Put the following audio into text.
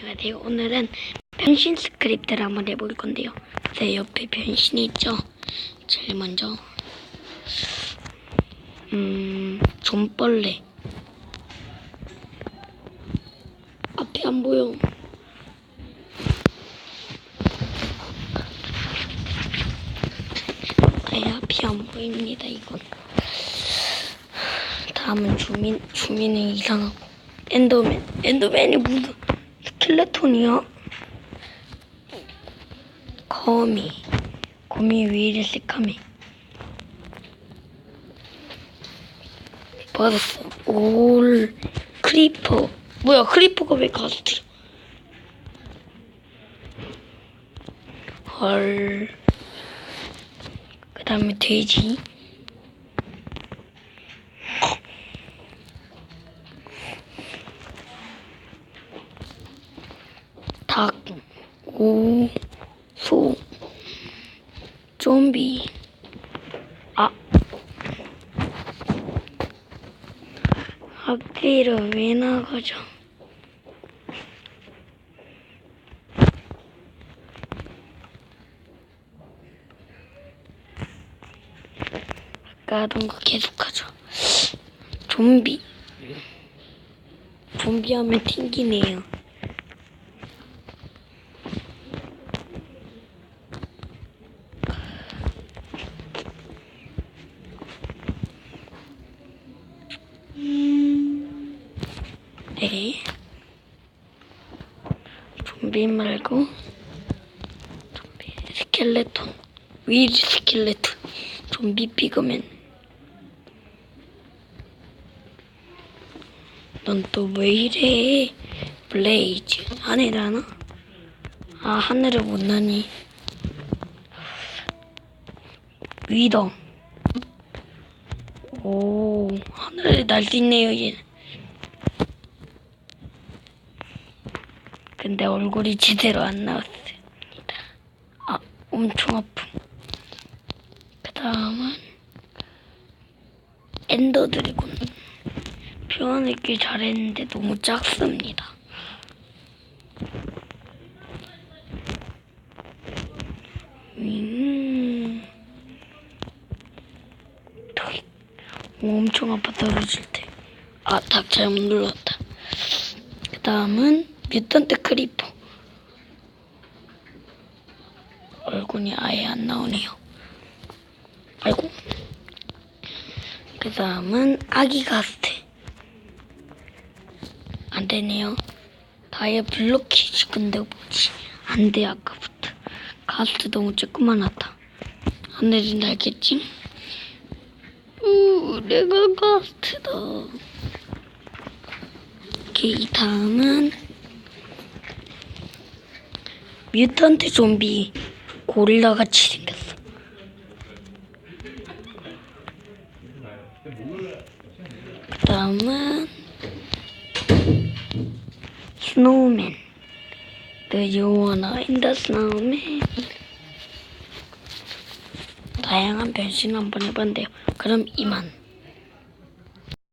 안녕하세요. 오늘은 변신 스크립트를 한번 해볼 건데요. 제 옆에 변신이 있죠. 제일 먼저 음 좀벌레 앞에 안 보여. 아예 앞이 안 보입니다. 이건. 다음은 주민 주민은 이상하고 엔더맨 엔더맨이 무슨 스켈레톤이야? 거미. 거미 왜 이리 새카매 받았어? 올 크리퍼. 뭐야 크리퍼가 왜 가스트? 헐그 다음에 돼지 닭, 오, 소, 좀비, 아, 앞뒤로 왜 나가죠? 아까 하던 거 계속하죠. 좀비. 좀비 하면 튕기네요. 네. 좀비 말고 좀비 스켈레톤 위드 스켈레톤 좀비 피그맨. 넌 또 왜 이래? 블레이즈 하늘 하나? 아 하늘을 못 나니. 위더 오 하늘을 날 수 있네요 얘는 근데 얼굴이 제대로 안 나왔습니다. 아, 엄청 아픔. 그 다음은 엔더 드래곤. 표현을 꽤 잘했는데 너무 작습니다. 음. 토익. 오, 엄청 아파 떨어질 때. 아, 닭 잘못 눌렀다. 그 다음은 뮤턴트 크리퍼. 얼굴이 아예 안 나오네요. 아이고. 그 다음은 아기 가스트. 안 되네요. 다이아 블로키지 근데 뭐지? 안 돼, 아까부터. 가스트 너무 조그만하다. 하늘이 날겠지? 우, 내가 가스트다. 오케이, 다음은 뮤턴트 좀비 고릴라 같이 생겼어. 그 다음은 스노우맨. The you wanna in the snowman. 다양한 변신 한번 해봤는데요. 그럼 이만.